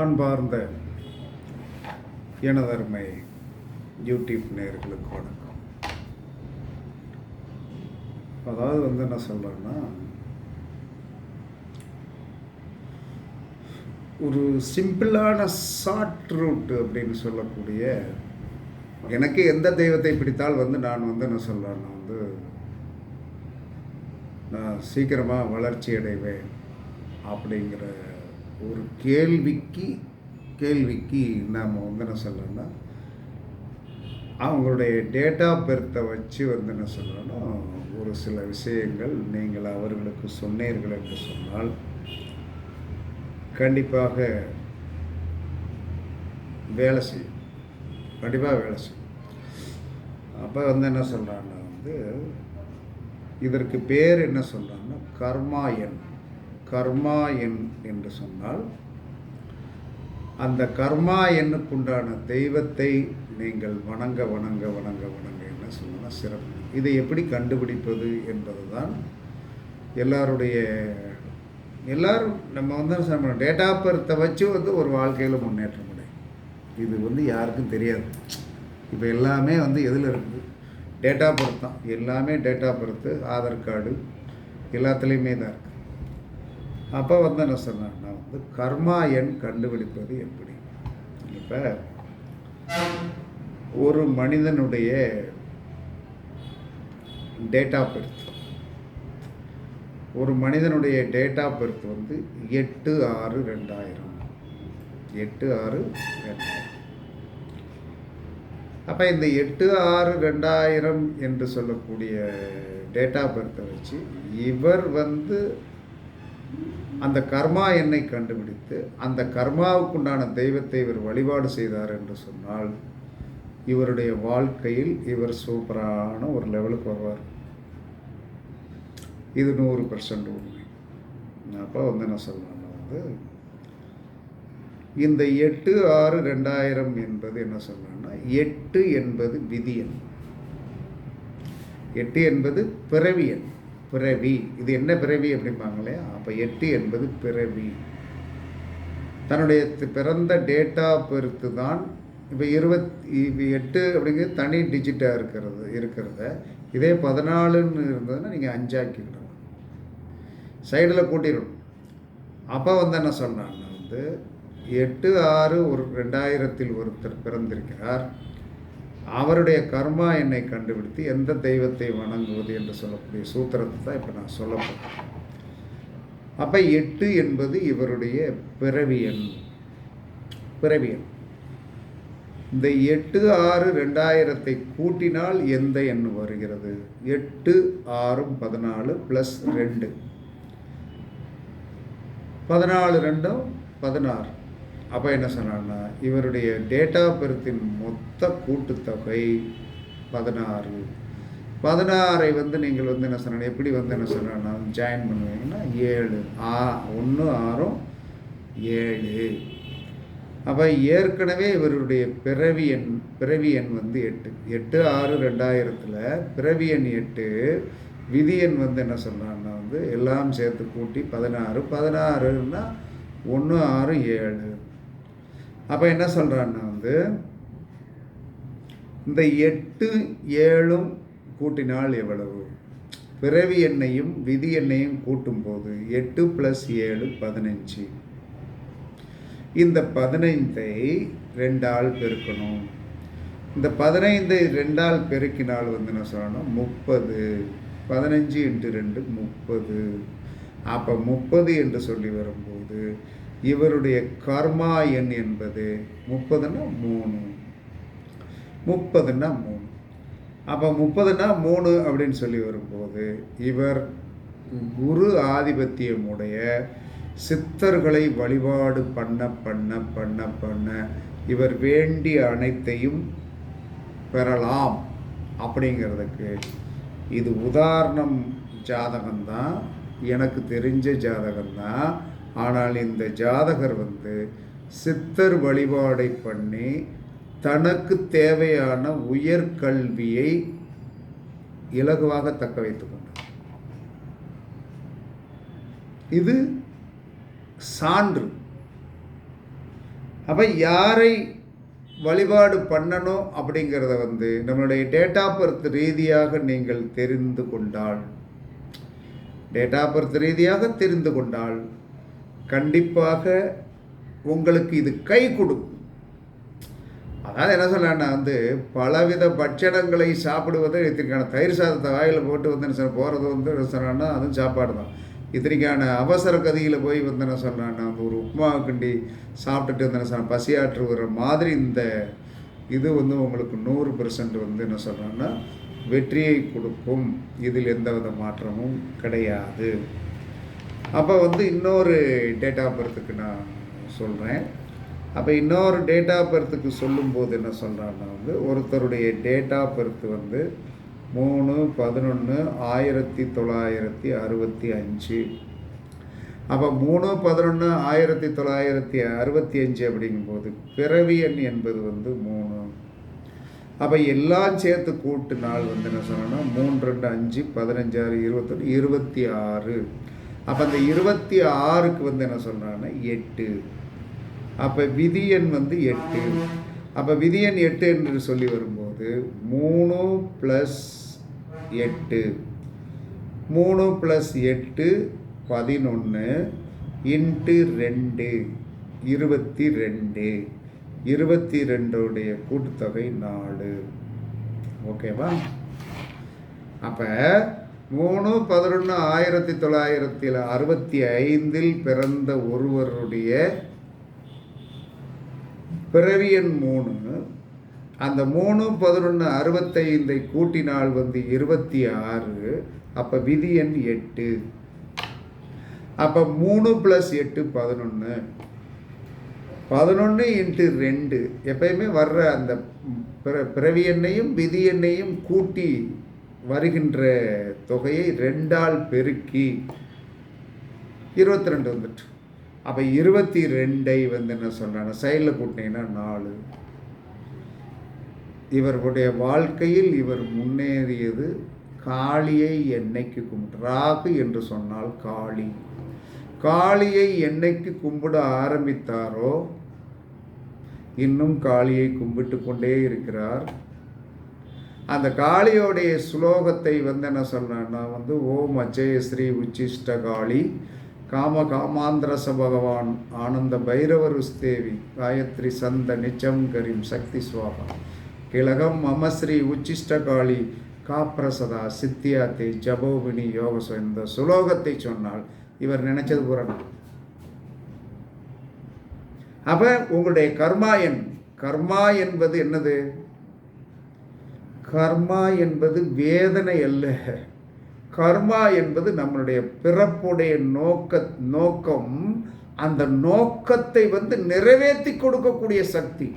அன்பார்ந்த எனதருமை யூடியூப் நேர்களுக்கு வணக்கம். அதாவது வந்து என்ன சொல்கிறேன்னா ஒரு சிம்பிளான ஷார்ட் ரூட் அப்படின்னு சொல்லக்கூடிய எனக்கு எந்த தெய்வத்தை பிடித்தால் வந்து நான் வந்து என்ன சொல்கிறேன்னா வந்து நான் சீக்கிரமாக வளர்ச்சி அடைவேன் அப்படிங்கிற ஒரு கேள்விக்கு கேள்விக்கு நாம் வந்து என்ன சொல்லணும்னா அவங்களுடைய டேட் ஆஃப் வச்சு வந்து என்ன சொல்லணும்னா ஒரு சில விஷயங்கள் நீங்கள் அவர்களுக்கு சொன்னீர்கள் என்று சொன்னால் கண்டிப்பாக வேலை செய்யும். கண்டிப்பாக வேலை செய்யும். அப்போ வந்து என்ன சொல்கிறாங்கன்னா வந்து இதற்கு பேர் என்ன சொல்கிறாங்கன்னா கர்மா எண். கர்மா எண் என்று சொன்னால் அந்த கர்மா எண்ணுக்குண்டான தெய்வத்தை நீங்கள் வணங்க வணங்க வணங்க வணங்க என்ன சொன்னால் சிறப்பு. இதை எப்படி கண்டுபிடிப்பது என்பது தான் எல்லாருடைய எல்லாரும் நம்ம வந்து டேட் ஆஃப் பர்த்தை வச்சு வந்து ஒரு வாழ்க்கையில் முன்னேற்ற முடியும் இது வந்து யாருக்கும் தெரியாது. இப்போ எல்லாமே வந்து எதில் இருக்குது டேட் ஆஃப் பர்த் தான் எல்லாமே date of birth Aadhaar card எல்லாத்துலேயுமே தான் இருக்குது அப்போ வந்து என்ன சொன்னேன்னா வந்து கர்மா எண் கண்டுபிடிப்பது எப்படி? இப்போ ஒரு மனிதனுடைய டேட் ஆஃப் பர்த் ஒரு மனிதனுடைய டேட் ஆஃப் பர்த் வந்து எட்டு ஆறு ரெண்டாயிரம். எட்டு ஆறு ரெண்டாயிரம். அப்போ இந்த எட்டு ஆறு ரெண்டாயிரம் என்று சொல்லக்கூடிய டேட் ஆஃப் பர்த்தை வச்சு இவர் வந்து அந்த கர்மா என்னை கண்டுபிடித்து அந்த கர்மாவுக்குண்டான தெய்வத்தை இவர் வழிபாடு செய்தார் என்று சொன்னால் இவருடைய வாழ்க்கையில் இவர் சூப்பரான ஒரு லெவலுக்கு வருவார். இது நூறு பர்சன்ட் உண்மை. அப்போ வந்து என்ன சொல்லணும்னா வந்து இந்த எட்டு ஆறு ரெண்டாயிரம் என்பது என்ன சொல்லணும்னா எட்டு என்பது விதியன். எட்டு என்பது பிறவி எண் பிறவி. இது என்ன பிறவி அப்படிம்பாங்க இல்லையா அப்போ எட்டு என்பது பிறவி. தன்னுடைய பிறந்த டேட்டா பொறுத்து தான் இப்போ இருபத்தி இப்போ எட்டு அப்படிங்கிறது தனி டிஜிட்டாக இருக்கிறது இருக்கிறத. இதே பதினாலுன்னு இருந்ததுன்னா நீங்கள் அஞ்சாக்கிடணும் சைடில் கூட்டிடணும். அப்போ வந்து என்ன சொன்னான்னா வந்து எட்டு ஆறு ஒரு ரெண்டாயிரத்தில் ஒருத்தர் பிறந்திருக்கிறார். அவருடைய கர்மா என்னை கண்டுபிடித்து எந்த தெய்வத்தை வணங்குவது என்று சொல்லக்கூடிய சூத்திரத்தை தான் இப்போ நான் சொல்ல போகிறேன் அப்போ எட்டு என்பது இவருடைய பிறவியன் பிறவியன் இந்த எட்டு ஆறு ரெண்டாயிரத்தை கூட்டினால் எந்த எண் வருகிறது? எட்டு ஆறும் பதினாலு ப்ளஸ் ரெண்டு. பதினாலு ரெண்டும் பதினாறு. அப்போ என்ன சொன்னான்னா இவருடைய டேட்டா பெருத்தின் மொத்த கூட்டுத்தொகை பதினாறு. பதினாறை வந்து நீங்கள் வந்து என்ன சொன்ன எப்படி வந்து என்ன சொன்னா ஜாயின் பண்ணுவீங்கன்னா ஏழு. ஆ ஒன்று ஆறும் ஏழு. அப்போ ஏற்கனவே இவருடைய பிறவி எண் பிறவி எண் வந்து எட்டு. எட்டு ஆறு ரெண்டாயிரத்தில் பிறவி எண் எட்டு விதி எண் வந்து என்ன சொன்னான்னா வந்து எல்லாம் சேர்த்து கூட்டி பதினாறு. பதினாறுன்னா ஒன்று ஆறு ஏழு. அப்போ என்ன சொல்கிறான்னா வந்து இந்த எட்டு ஏழும் கூட்டினால் எவ்வளவு? பிறவி எண்ணையும் விதி எண்ணையும் கூட்டும்போது எட்டு ப்ளஸ் ஏழு பதினஞ்சு. இந்த பதினைந்தை ரெண்டால் பெருக்கணும். இந்த பதினைந்தை ரெண்டால் பெருக்கினால் வந்து என்ன சொல்லணும்? முப்பது. பதினஞ்சு இன்ட்டு ரெண்டு முப்பது. அப்போ முப்பது என்று சொல்லி வரும்போது இவருடைய கர்மா எண் என்பது முப்பதுன்னா மூணு. முப்பதுன்னா மூணு. அப்போ முப்பதுன்னா மூணு அப்படின்னு சொல்லி வரும்போது இவர் குரு ஆதிபத்தியமுடைய சித்தர்களை வழிபாடு பண்ண பண்ண பண்ண பண்ண இவர் வேண்டிய அனைத்தையும் பெறலாம் அப்படிங்கிறதுக்கு இது உதாரணம் ஜாதகம்தான். எனக்கு தெரிஞ்ச ஜாதகம்தான். ஆனால் இந்த ஜாதகர் வந்து சித்தர் வழிபாடை பண்ணி தனக்கு தேவையான உயர்கல்வியை இலகுவாக தக்க வைத்து கொண்டார். இது சான்று. அப்போ யாரை வழிபாடு பண்ணணும் அப்படிங்கிறத வந்து நம்மளுடைய டேட் ஆஃப் பர்த் ரீதியாக நீங்கள் தெரிந்து கொண்டால் டேட் ஆஃப் பர்த் ரீதியாக தெரிந்து கொண்டால் கண்டிப்பாக உங்களுக்கு இது கை கொடுக்கும். அதாவது என்ன சொல்லலாம்னா வந்து பலவித பட்சணங்களை சாப்பிடுவது இத்தனைக்கான தயிர் சாதத்தை வாயில் போட்டு வந்து என்ன போகிறது வந்து என்ன சொன்னான்னா அதுவும் சாப்பாடு தான். இத்தனைக்கான அவசர கதியில் போய் வந்து என்ன சொன்னான்னா வந்து ஒரு உப்புமா கிண்டி சாப்பிட்டுட்டு வந்து என்ன சொல்ல பசியாற்றுகிற மாதிரி இந்த இது வந்து உங்களுக்கு நூறு பெர்சன்ட் வந்து என்ன சொல்கிறேன்னா வெற்றியை கொடுக்கும். இதில் எந்தவித மாற்றமும் கிடையாது. அப்போ வந்து இன்னொரு டேட் ஆஃப் பர்த்துக்கு நான் சொல்கிறேன் அப்போ இன்னொரு டேட் ஆஃப் பர்த்துக்கு சொல்லும்போது என்ன சொல்கிறான்னா வந்து ஒருத்தருடைய டேட் ஆஃப் பர்த் வந்து மூணு பதினொன்று ஆயிரத்தி தொள்ளாயிரத்தி அறுபத்தி அஞ்சு. அப்போ மூணு பதினொன்று ஆயிரத்தி தொள்ளாயிரத்தி அறுபத்தி அஞ்சு அப்படிங்கும்போது பிறவி எண் என்பது வந்து மூணு. அப்போ எல்லாம் சேர்த்து கூட்டு நாள் வந்து என்ன சொன்னோன்னா மூணு ரெண்டு அஞ்சு பதினஞ்சாறு இருபத்தொன்று இருபத்தி ஆறு. அப்போ அந்த இருபத்தி ஆறுக்கு வந்து என்ன சொல்கிறாங்கன்னா எட்டு. அப்போ விதியன் வந்து எட்டு. அப்போ விதியன் எட்டு என்று சொல்லி வரும்போது மூணு ப்ளஸ் எட்டு. மூணு ப்ளஸ் எட்டு பதினொன்று இன்ட்டு ரெண்டு இருபத்தி ரெண்டு. இருபத்தி ரெண்டுடைய கூட்டுத்தொகை நாலு. ஓகேவா அப்போ மூணு பதினொன்று ஆயிரத்தி தொள்ளாயிரத்தி அறுபத்தி ஐந்தில் பிறந்த ஒருவருடைய பிறவியன் மூணு. அந்த மூணு பதினொன்று அறுபத்தைந்தை கூட்டினால் வந்து இருபத்தி ஆறு. அப்போ விதி எண் எட்டு. அப்போ மூணு ப்ளஸ் எட்டு பதினொன்று பதினொன்று இன்ட்டு ரெண்டு. எப்பயுமே வர்ற அந்த பிற பிறவி எண்ணையும் விதி எண்ணையும் கூட்டி வருகின்ற தொகையை ரெண்டால் பெருக்கி இருபத்தி ரெண்டு வந்துட்டு. அப்போ இருபத்தி ரெண்டை வந்து என்ன சொல்கிறாங்க சைடில் கூட்டினீங்கன்னா நாலு. இவர்களுடைய வாழ்க்கையில் இவர் முன்னேறியது காளியை என்னைக்கு கும்பிட்டு ராகு என்று சொன்னால் காளி. காளியை என்னைக்கு கும்பிட ஆரம்பித்தாரோ இன்னும் காளியை கும்பிட்டு கொண்டே இருக்கிறார். அந்த காளியோடைய ஸ்லோகத்தை வந்து என்ன சொல்கிறேன்னா வந்து ஓம் அஜய ஸ்ரீ உச்சிஷ்ட காளி காம காமாந்திரச பகவான் ஆனந்த பைரவர் உஸ்தேவி காயத்ரி சந்த நிச்சம் கரீம் சக்தி சுவாபா கிழகம் மமஸ்ரீ உச்சிஷ்ட காளி காப்பிரசதா சித்தியாத்தை ஜபோபினி யோகசோ இந்த சுலோகத்தை சொன்னால் இவர் நினைச்சது புறணும் அப்ப உங்களுடைய கர்மா எண் கர்மா என்பது என்னது? கர்மா என்பது வேதனை அல்ல. கர்மா என்பது நம்மளுடைய பிறப்புடைய நோக்க நோக்கம். அந்த நோக்கத்தை வந்து நிறைவேற்றி கொடுக்கக்கூடிய சக்தி.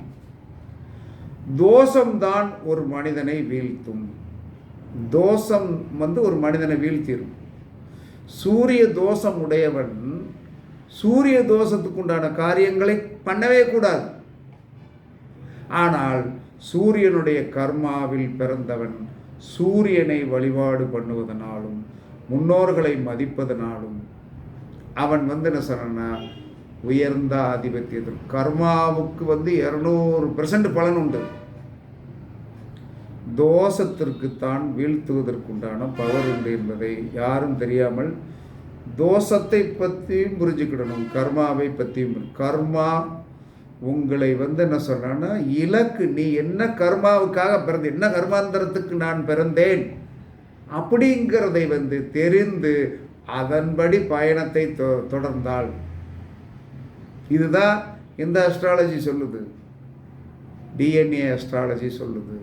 தோஷம்தான் ஒரு மனிதனை வீழ்த்தும். தோஷம் வந்து ஒரு மனிதனை வீழ்த்திடும் சூரிய தோஷம் உடையவன் சூரிய தோஷத்துக்கு உண்டான காரியங்களை பண்ணவே கூடாது. ஆனால் சூரியனுடைய கர்மாவில் பிறந்தவன் சூரியனை வழிபாடு பண்ணுவதனாலும் முன்னோர்களை மதிப்பதனாலும் அவன் வந்து என்ன சொன்னா உயர்ந்த ஆதிபத்தியத்தில். கர்மாவுக்கு வந்து இரநூறு பெர்சன்ட் பலன் உண்டு. தோஷத்திற்குத்தான் வீழ்த்துவதற்குண்டான பவர் உண்டு என்பதை யாரும் தெரியாமல் தோஷத்தை பற்றியும் புரிஞ்சுக்கிடணும் கர்மாவை பற்றியும் கர்மா உங்களை வந்து என்ன சொல்கிறான்னா இலக்கு நீ என்ன கர்மாவுக்காக பிறந்த என்ன கர்மாந்தரத்துக்கு நான் பிறந்தேன் அப்படிங்கிறதை வந்து தெரிந்து அதன்படி பயணத்தை தொ தொடர்ந்தால். இதுதான் இந்த அஸ்ட்ராலஜி சொல்லுது. டிஎன்ஏ அஸ்ட்ராலஜி சொல்லுது.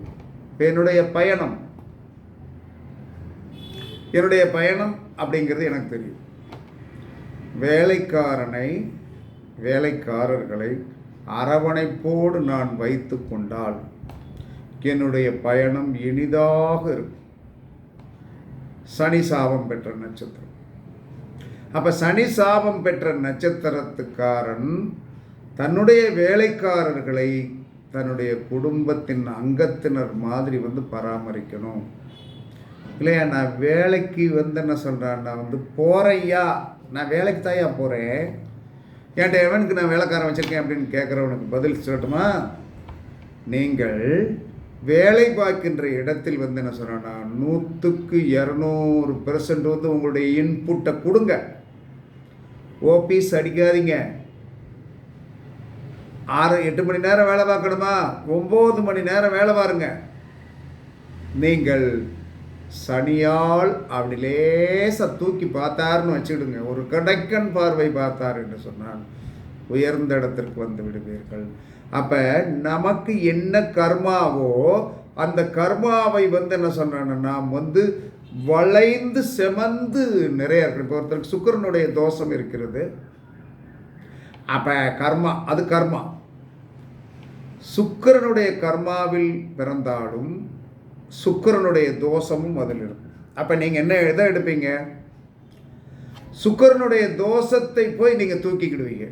என்னுடைய பயணம். என்னுடைய பயணம் அப்படிங்கிறது எனக்கு தெரியும். வேலைக்காரனை வேலைக்காரர்களை அரவணைப்போடு நான் வைத்து கொண்டால் என்னுடைய பயணம் இனிதாக இருக்கும். சனி சாபம் பெற்ற நட்சத்திரம். அப்போ சனி சாபம் பெற்ற நட்சத்திரத்துக்காரன் தன்னுடைய வேலைக்காரர்களை தன்னுடைய குடும்பத்தின் அங்கத்தினர் மாதிரி வந்து பராமரிக்கணும். இல்லையா நான் வேலைக்கு வந்து என்ன சொல்கிறேன் நான் வந்து போகிறையா நான் வேலைக்கு தாயா போகிறேன் என்கிட்ட எவனுக்கு நான் வேலைக்காரன் வச்சுருக்கேன் அப்படின்னு கேட்குறவனுக்கு பதில் சொல்லட்டுமா? நீங்கள் வேலை பார்க்கின்ற இடத்தில் வந்து என்ன சொல்கிறேன்னா நூற்றுக்கு இரநூறு பெர்சன்ட் வந்து உங்களுடைய இன்புட்டை கொடுங்க. ஓபிஸ் அடிக்காதீங்க. ஆறு எட்டு மணி நேரம் வேலை பார்க்கணுமா? ஒம்பது மணி நேரம் வேலை பாருங்க. நீங்கள் சனியால் அப்படி லேசாக தூக்கி பார்த்தாருன்னு வச்சுக்கிடுங்க. ஒரு கடைக்கன் பார்வை பார்த்தார் என்று சொன்னால் உயர்ந்த இடத்திற்கு வந்து விடுவீர்கள். அப்போ நமக்கு என்ன கர்மாவோ அந்த கர்மாவை வந்து என்ன சொல்கிறேன்னா நாம் வந்து வளைந்து செமந்து நிறைய இருக்கு. இப்போ ஒருத்தருக்கு சுக்கரனுடைய தோஷம் இருக்கிறது. அப்போ கர்மா அது கர்மா. சுக்கரனுடைய கர்மாவில் பிறந்தாலும் சுக்கரனுடைய தோஷமும் அதில் இருக்கும் அப்போ நீங்கள் என்ன எதை எடுப்பீங்க? சுக்கரனுடைய தோஷத்தை போய் நீங்கள் தூக்கிக்கிடுவீங்க.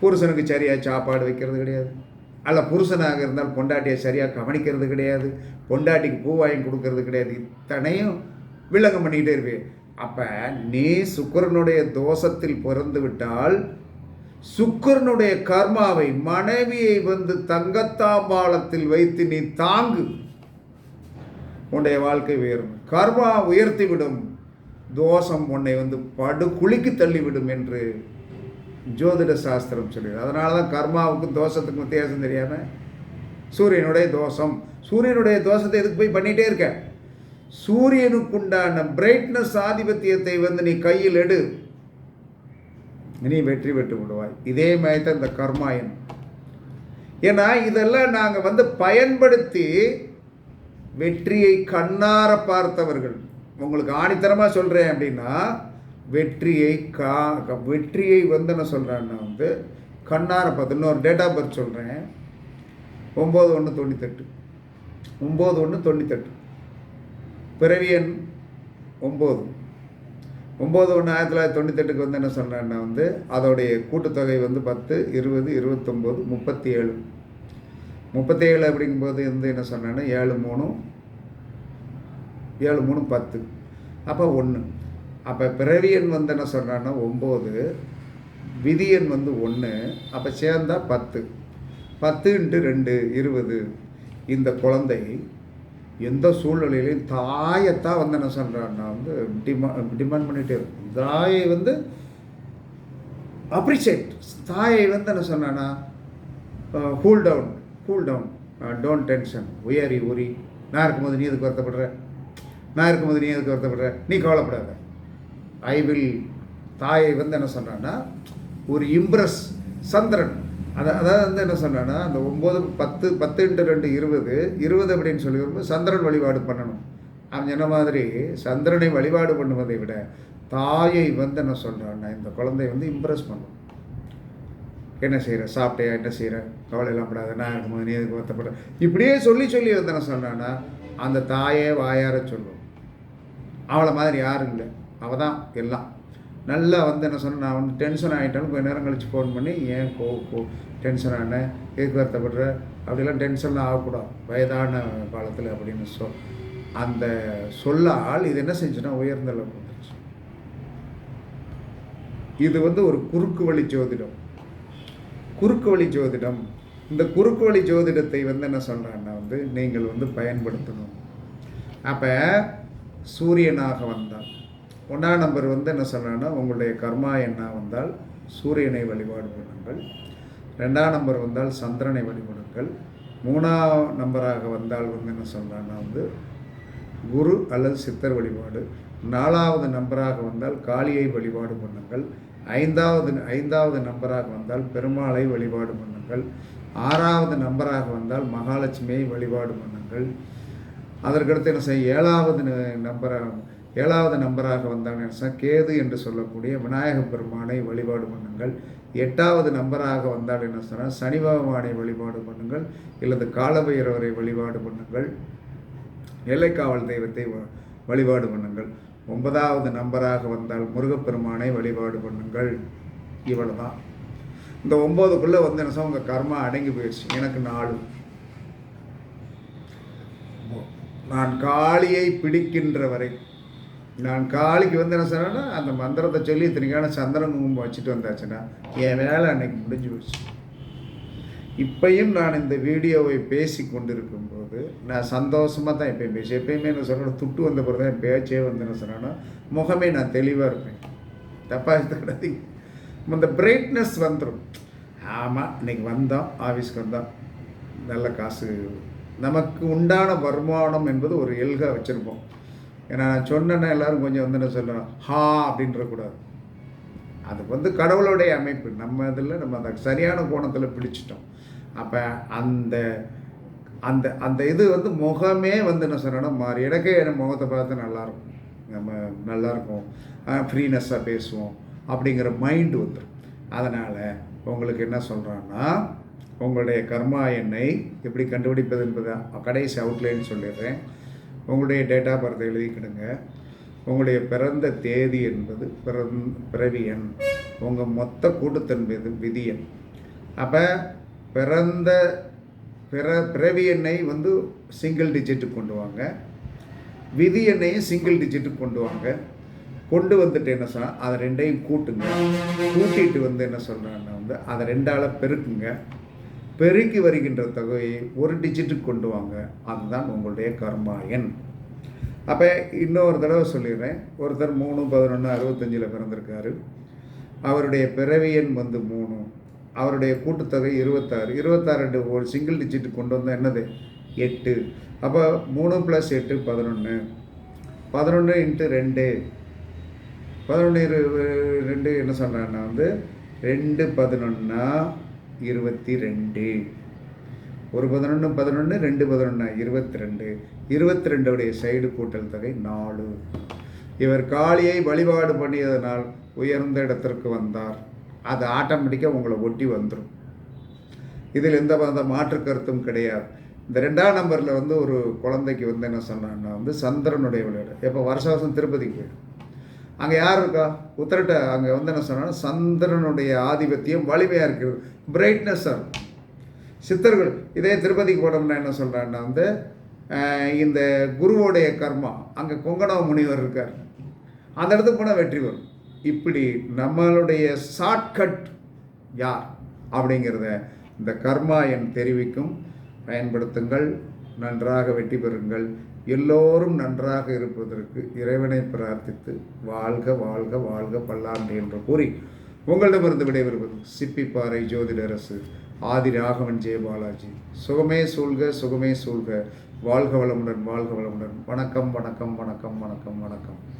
புருஷனுக்கு சரியாக சாப்பாடு வைக்கிறது கிடையாது. அல்ல புருஷனாக இருந்தால் பொண்டாட்டியை சரியாக கவனிக்கிறது கிடையாது. பொண்டாட்டிக்கு பூ வாங்கி கொடுக்கறது கிடையாது. இத்தனையும் வில்லங்கம் பண்ணிக்கிட்டே இருப்பேன் அப்போ நீ சுக்கரனுடைய தோஷத்தில் பிறந்து விட்டால் சுக்கரனுடைய கர்மாவை மனைவியை வந்து தங்கத்தாம்பாளத்தில் வைத்து நீ தாங்கு. உன்னுடைய வாழ்க்கை உயரும் கர்மா உயர்த்திவிடும். தோஷம் உன்னை வந்து படு குளிக்கு தள்ளிவிடும் என்று ஜோதிட சாஸ்திரம் சொல்லுது. அதனால தான் கர்மாவுக்கும் தோஷத்துக்கும் வித்தியாசம் தெரியாமல் சூரியனுடைய தோஷம். சூரியனுடைய தோஷத்தை எதுக்கு போய் பண்ணிகிட்டே இருக்க? சூரியனுக்குண்டான பிரைட்னஸ் ஆதிபத்தியத்தை வந்து நீ கையில் எடு. நீ வெற்றி பெற்று விடுவாய். இதே மாதிரி தான் இந்த கர்மாயன். ஏன்னா இதெல்லாம் நாங்கள் வந்து பயன்படுத்தி வெற்றியை கண்ணார பார்த்தவர்கள். உங்களுக்கு ஆணித்தரமாக சொல்கிறேன் அப்படின்னா வெற்றியை கா வெற்றியை வந்து என்ன சொல்கிறேன்னா வந்து கண்ணார பார்த்து இன்னொரு டேட் ஆஃப் பர்த் சொல்கிறேன் ஒம்பது ஒன்று தொண்ணூத்தெட்டு. ஒம்பது ஒன்று தொண்ணூத்தெட்டு. பிறவியன் ஒம்பது ஒம்பது ஒன்று ஆயிரத்தி தொள்ளாயிரத்தி தொண்ணூத்தெட்டுக்கு வந்து என்ன சொல்கிறேன்னா வந்து அதோடைய கூட்டுத்தொகை வந்து பத்து இருபது இருபத்தொம்போது முப்பத்தி ஏழு. முப்பத்தேழு அப்படிங்கும்போது வந்து என்ன சொன்னேன்னா ஏழு மூணு ஏழு மூணு பத்து. அப்போ ஒன்று அப்போ பிறவியன் வந்து என்ன சொன்னான்னா ஒம்பது விதியன் வந்து ஒன்று அப்போ சேர்ந்தா பத்து. பத்து இன்ட்டு ரெண்டு இருபது. இந்த குழந்தை எந்த சூழ்நிலையிலையும் தாயத்தான் வந்து என்ன சொல்கிறான்னா வந்து டிமா டிமாண்ட் பண்ணிகிட்டே இருக்கும். தாயை வந்து அப்ரிஷியேட் தாயை வந்து என்ன சொன்னான்னா cool down cool down don't tension உயரி உரி நான் இருக்கும்போது நீ எதுக்கு வருத்தப்படுற? நான் இருக்கும்போது நீ எதுக்கு வருத்தப்படுற? நீ கவலைப்படாத. ஐ வில் தாயை வந்து என்ன சொன்னான்னா ஒரு இம்ப்ரெஸ் சந்திரன். அதை அதாவது வந்து என்ன சொன்னான்னா அந்த ஒம்பது பத்து பத்து இன்ட்டு ரெண்டு இருபது இருபது அப்படின்னு சொல்லி வரும்போது சந்திரன் வழிபாடு பண்ணணும். அவன் சொன்ன மாதிரி சந்திரனை வழிபாடு பண்ணுவதை விட தாயை வந்து என்ன சொல்கிறான்னா இந்த குழந்தை வந்து இம்ப்ரெஸ் பண்ணணும் என்ன செய்கிற சாப்பிட்டியா? என்ன செய்கிற கவலையெல்லாம் படாத. நான் இருக்கும்போது நீ எதுக்கு வருத்தப்பட? இப்படியே சொல்லி சொல்லி வந்து என்ன சொன்னான்னா அந்த தாயே வாயார சொல்லும். அவளை மாதிரி யாரும் இல்லை. அவள் தான் எல்லாம். நல்லா வந்து என்ன சொன்ன நான் வந்து டென்ஷன் ஆகிட்டாலும் கொஞ்சம் நேரம் கழித்து ஃபோன் பண்ணி ஏன் கோ கோ டென்ஷன் ஆனேன் எதுக்கு வருத்தப்படுற? அப்படிலாம் டென்ஷன்லாம் ஆகக்கூடாது. வயதான காலத்தில் அப்படின்னு சொல் அந்த சொல்லால் இது என்ன செஞ்சுன்னா உயர்ந்த அளவுக்கு வந்துருச்சு. இது வந்து ஒரு குறுக்கு வழி ஜோதிடம். குறுக்கு வழி ஜோதிடம். இந்த குறுக்கு வழி ஜோதிடத்தை வந்து என்ன சொல்கிறான்னா வந்து நீங்கள் வந்து பயன்படுத்தணும். அப்போ சூரியனாக வந்தால். ஒன்றாம் நம்பர் வந்து என்ன சொல்கிறேன்னா உங்களுடைய கர்மா என்ன வந்தால் சூரியனை வழிபாடு பண்ணுங்கள். ரெண்டாம் நம்பர் வந்தால் சந்திரனை வழிபடுங்கள். மூணாம் நம்பராக வந்தால் வந்து என்ன சொல்கிறான்னா வந்து குரு அல்லது சித்தர் வழிபாடு. நாலாவது நம்பராக வந்தால் காளியை வழிபாடு பண்ணுங்கள். ஐந்தாவது ஐந்தாவது நம்பராக வந்தால் பெருமாளை வழிபாடு பண்ணுங்கள். ஆறாவது நம்பராக வந்தால் மகாலட்சுமியை வழிபாடு பண்ணுங்கள். அதற்கடுத்து என்ன செய்ய ஏழாவது நம்பராக ஏழாவது நம்பராக வந்தால் என்ன கேது என்று சொல்லக்கூடிய விநாயக பெருமானை வழிபாடு பண்ணுங்கள். எட்டாவது நம்பராக வந்தால் என்ன சொன்னால் சனி பகவானை வழிபாடு பண்ணுங்கள். இல்லது காலபைரவரை வழிபாடு பண்ணுங்கள். எல்லைக்காவல் தெய்வத்தை வ- வழிபாடு பண்ணுங்கள். ஒன்பதாவது நம்பராக வந்தால் முருகப்பெருமானை வழிபாடு பண்ணுங்கள். இவ்வளோ தான் இந்த ஒம்போதுக்குள்ளே வந்து என்ன சொல்ல உங்கள் கர்மா அடங்கி போயிடுச்சு. எனக்கு நாலு. நான் காளியை பிடிக்கின்ற வரை நான் காளிக்கு வந்து என்ன சொன்னா அந்த மந்திரத்தை சொல்லி இத்தனைக்கான சந்திரன் குங்குமம் வச்சுட்டு வந்தாச்சுன்னா என் வேலை அன்னைக்கு முடிஞ்சு போச்சு. இப்பையும் நான் இந்த வீடியோவை பேசி கொண்டிருக்கும் போது நான் சந்தோஷமாக தான் எப்பயும் பேசி எப்பயுமே என்ன சொல்கிறேன் துட்டு வந்த பிறகு தான் என் பேச்சே வந்து என்ன சொன்னேன்னா முகமே நான் தெளிவாக இருப்பேன். தப்பாக எடுத்துக்கிடாதீங்க இந்த பிரைட்னஸ் வந்துடும் ஆமாம் இன்றைக்கி வந்தோம் ஆஃபீஸ்க்கு வந்தோம். நல்ல காசு. நமக்கு உண்டான வருமானம் என்பது ஒரு எல்கா வச்சுருப்போம். ஏன்னா நான் சொன்னேன்னா எல்லாரும் கொஞ்சம் வந்து என்ன சொல்லணும் ஹா அப்படின்றக்கூடாது. அது வந்து கடவுளுடைய அமைப்பு. நம்ம இதில் நம்ம அந்த சரியான கோணத்தில் பிடிச்சிட்டோம். அப்போ அந்த அந்த அந்த இது வந்து முகமே வந்து என்ன சொன்னோன்னா மாறி. எனக்கே என் முகத்தை பார்த்து நல்லாயிருக்கும். நம்ம நல்லாயிருக்கும். ஃப்ரீனஸ்ஸாக பேசுவோம் அப்படிங்கிற மைண்டு வந்துடும் அதனால் உங்களுக்கு என்ன சொல்கிறான்னா உங்களுடைய கர்மா எண்ணை எப்படி கண்டுபிடிப்பது என்பதை கடைசி அவுட்லைன் சொல்லிடுறேன். உங்களுடைய டேட்டா பர்த் எழுதிக்கிடுங்க. உங்களுடைய பிறந்த தேதி என்பது பிறந் பிறவி எண். உங்கள் மொத்த கூட்டுத்தன்மை விதி எண். அப்போ பிறந்த பிற பிறவி எண்ணை வந்து சிங்கிள் டிஜிட்டு கொண்டு வாங்க விதி எண்ணையும் சிங்கிள் டிஜிட்டு கொண்டு வாங்க கொண்டு வந்துட்டு என்ன சொன்னால் அதை ரெண்டையும் கூட்டுங்க. கூட்டிட்டு வந்து என்ன சொல்கிறாங்கன்னா வந்து அதை ரெண்டால் பெருக்குங்க. பெருக்கி வருகின்ற தொகையை ஒரு டிஜிட்டுக்கு கொண்டு வாங்க அதுதான் உங்களுடைய கர்மா எண். அப்போ இன்னொரு தடவை சொல்லிடுறேன். ஒருத்தர் மூணு பதினொன்று அறுபத்தஞ்சில் பிறந்திருக்காரு. அவருடைய பிறவி எண் வந்து மூணு அவருடைய கூட்டுத்தொகை இருபத்தாறு. இருபத்தாறு ரெண்டு ஒரு சிங்கிள் டிஜிட் கொண்டு வந்தால் என்னது? எட்டு. அப்போ மூணு ப்ளஸ் எட்டு பதினொன்று பதினொன்று இன்ட்டு ரெண்டு. பதினொன்று இரு ரெண்டு என்ன சொல்கிறேன்னா வந்து ரெண்டு பதினொன்னா இருபத்தி ரெண்டு ஒரு பதினொன்று பதினொன்று ரெண்டு பதினொன்று இருபத்தி ரெண்டு இருபத்தி ரெண்டுடைய சைடு கூட்டல் தொகை நாலு. இவர் காளியை வழிபாடு பண்ணியதனால் உயர்ந்த இடத்திற்கு வந்தார். அது ஆட்டோமேட்டிக்காக உங்களை ஒட்டி வந்துடும் இதில் எந்த வித மாற்று கருத்தும் கிடையாது. இந்த ரெண்டாம் நம்பரில் வந்து ஒரு குழந்தைக்கு வந்து என்ன சொன்னான்னா வந்து சந்திரனுடைய விளையாடு. எப்போ? வருஷ வருஷம் திருப்பதிக்கு போயிடும் அங்கே யார் இருக்கா? உத்தரட்ட அங்கே வந்து என்ன சொன்னாங்கன்னா சந்திரனுடைய ஆதிபத்தியம் வலிமையாக இருக்கிறது. பிரைட்னஸ்ஸாக இருக்கும். சித்தர்கள் இதே திருப்பதிக்கு போனோம்னா என்ன சொல்கிறான்னா வந்து இந்த குருவோடைய கர்மா அங்கே கொங்கணவ முனிவர் இருக்கார். அந்த இடத்துக்கு போனால் வெற்றி வரும். இப்படி நம்மளுடைய ஷார்ட்கட் யார்? அப்படிங்கிறத இந்த கர்மா என் தெரிவிக்கும். பயன்படுத்துங்கள் நன்றாக வெற்றி பெறுங்கள். எல்லோரும் நன்றாக இருப்பதற்கு இறைவனை பிரார்த்தித்து வாழ்க வாழ்க வாழ்க பல்லாண்டு என்று கூறி உங்களிடமிருந்து விடைபெறுவது சிப்பிப்பாறை ஜோதிடரசு ஆதி ராகவன் ஜெயபாலாஜி சுகமே சூழ்க சுகமே சூழ்க. வாழ்க வளமுடன் வாழ்க வளமுடன். வணக்கம் வணக்கம் வணக்கம் வணக்கம் வணக்கம்.